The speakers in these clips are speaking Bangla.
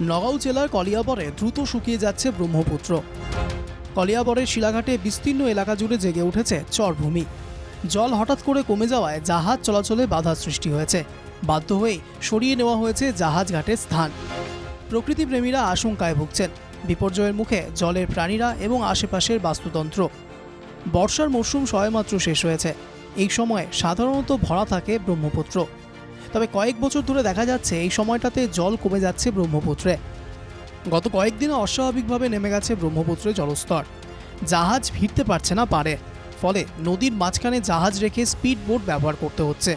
নগাঁও জেলার কলিয়াবরে দ্রুত শুকিয়ে যাচ্ছে ব্রহ্মপুত্র। কলিয়াবরের শিলাঘাটে বিস্তীর্ণ এলাকা জুড়ে জেগে উঠেছে চরভূমি। জল হঠাৎ করে কমে যাওয়ায় জাহাজ চলাচলে বাধা সৃষ্টি হয়েছে। বাধ্য হয়ে সরিয়ে নেওয়া হয়েছে জাহাজ ঘাটের স্থান। প্রকৃতিপ্রেমীরা আশঙ্কায় ভুগছেন। বিপর্যয়ের মুখে জলের প্রাণীরা এবং আশেপাশের বাস্তুতন্ত্র। বর্ষার মরশুম সবেমাত্র শেষ হয়েছে। এই সময়ে সাধারণত ভরা থাকে ব্রহ্মপুত্র। তবে কয়েক বছর ধরে দেখা যাচ্ছে এই সময়টাতে জল কমে যাচ্ছে ব্রহ্মপুত্রে। গত কয়েকদিনে অস্বাভাবিকভাবে নেমে গেছে ব্রহ্মপুত্রের জলস্তর। জাহাজ ভিড়তে পারছে না পারে, ফলে নদীর মাঝখানে জাহাজ রেখে স্পিড বোট ব্যবহার করতে হচ্ছে।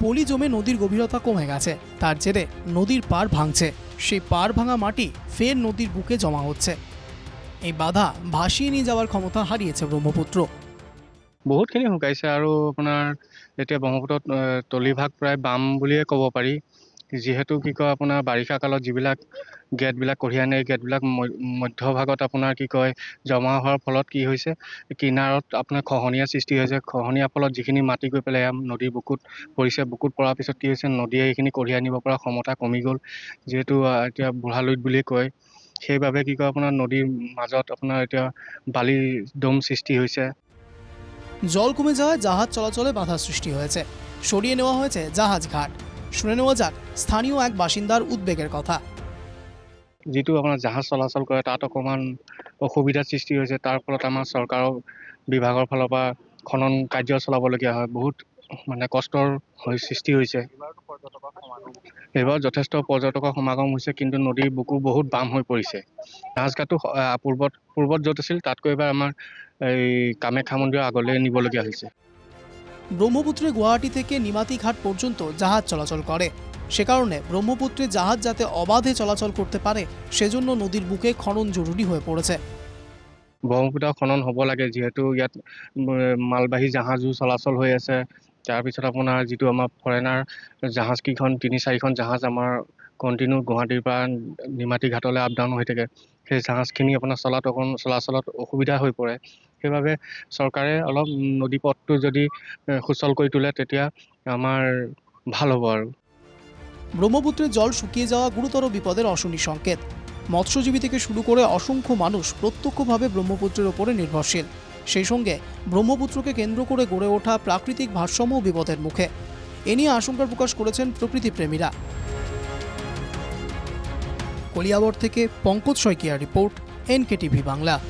পলি জমে নদীর গভীরতা কমে গেছে, তার জেরে নদীর পার ভাঙছে। সেই পার ভাঙা মাটি ফের নদীর বুকে জমা হচ্ছে। এই বাধা ভাসিয়ে নিয়ে যাওয়ার ক্ষমতা হারিয়েছে ব্রহ্মপুত্র। বহুতখিনি শুকাইছে আৰু আপোনাৰ এতিয়া ব্ৰহ্মপুত্ৰত তলিভাগ প্ৰায় বাম বুলিয়ে ক'ব পাৰি। যিহেতু কি কয় আপোনাৰ বাৰিষা কালত যিবিলাক গেটবিলাক কঢ়িয়াই আনে এই গেটবিলাক মধ্যভাগত আপোনাৰ কি কয় জমা হোৱাৰ ফলত কি হৈছে কিনাৰত আপোনাৰ খহনীয়াৰ সৃষ্টি হৈছে। খহনীয়াৰ ফলত যিখিনি মাটি গৈ পেলাই নদীৰ বুকুত পৰিছে বুকুত পৰাৰ পিছত কি হৈছে নদীয়ে এইখিনি কঢ়িয়াই নিব পৰা ক্ষমতা কমি গ'ল। যিহেতু এতিয়া বুঢ়ালুইত বুলিয়ে কয় সেইবাবে কি কয় আপোনাৰ নদীৰ মাজত আপোনাৰ এতিয়া বালি দম সৃষ্টি হৈছে। জল কমে যাওয়ায় জাহাজ চলাচলে বাধা সৃষ্টি হয়েছে। সরিয়ে নেওয়া হয়েছে জাহাজ ঘাট। শুনে নেওয়া যাক, স্থানীয় এক বাসিন্দার উদ্বেগের কথা। যিটো আপোনাৰ জাহাজ চলাচল কৰে তাত অকণমান অসুবিধাৰ সৃষ্টি হৈছে তাৰ ফলত আমাৰ চৰকাৰৰ বিভাগৰ ফালৰ পৰা খনন কাৰ্য চলাবলগীয়া হয়। বহুত মানে কষ্টৰ সৃষ্টি হৈছে। এইবাৰ যথেষ্ট পৰ্যটকৰ সমাগম হৈছে কিন্তু নদীৰ বুকু বহুত বাম হৈ পৰিছে। আহ, পূৰ্বত পূৰ্বত য'ত আছিল তাতকৈ এইবাৰ আমাৰ এই কামাখ্যা মন্দিৰৰ আগলৈ নিবলগীয়া হৈছে। ব্রহ্মপুত্রে গুয়াহাটি থেকে নিমাতি ঘাট পর্যন্ত জাহাজ চলাচল করে সে কারণে ব্রহ্মপুত্রে জাহাজ যাতে অবাধে চলাচল করতে পারে সেজন্য নদীর বুকে খনন জরুরি হয়ে পড়েছে। ব্ৰহ্মপুত্ৰ খনন হ'ব লাগে যিহেতু ইয়াত মালবাহী জাহাজো চলাচল হৈ আছে। তাৰপিছত আপোনাৰ যিটো আমাৰ ফৰেনাৰ জাহাজকেইখন তিনি চাৰিখন জাহাজ আমাৰ কণ্টিনিউ গুৱাহাটীৰ পৰা নিমাতী ঘাটলৈ আপ ডাউন হৈ থাকে। সেই জাহাজখিনি আপোনাৰ চলাত অকণ চলাচলত অসুবিধা হৈ পৰে। সেইবাবে চৰকাৰে অলপ উম, নদীপথটো যদি সুচল কৰি তোলে তেতিয়া আমাৰ ভালো হ'ব আৰু। ব্রহ্মপুত্রের জল শুকিয়ে যাওয়া গুরুতর বিপদের অশনি সংকেত। মৎস্যজীবী থেকে শুরু করে অসংখ্য মানুষ প্রত্যক্ষভাবে ব্রহ্মপুত্রের ওপরে নির্ভরশীল। সেই সঙ্গে ব্রহ্মপুত্রকে কেন্দ্র করে গড়ে ওঠা প্রাকৃতিক ভারসাম্য বিপদের মুখে। এ নিয়ে আশঙ্কা প্রকাশ করেছেন প্রকৃতিপ্রেমীরা। কলিয়াবর থেকে পঙ্কজ শইকিয়া রিপোর্ট, এনকেটিভি বাংলা।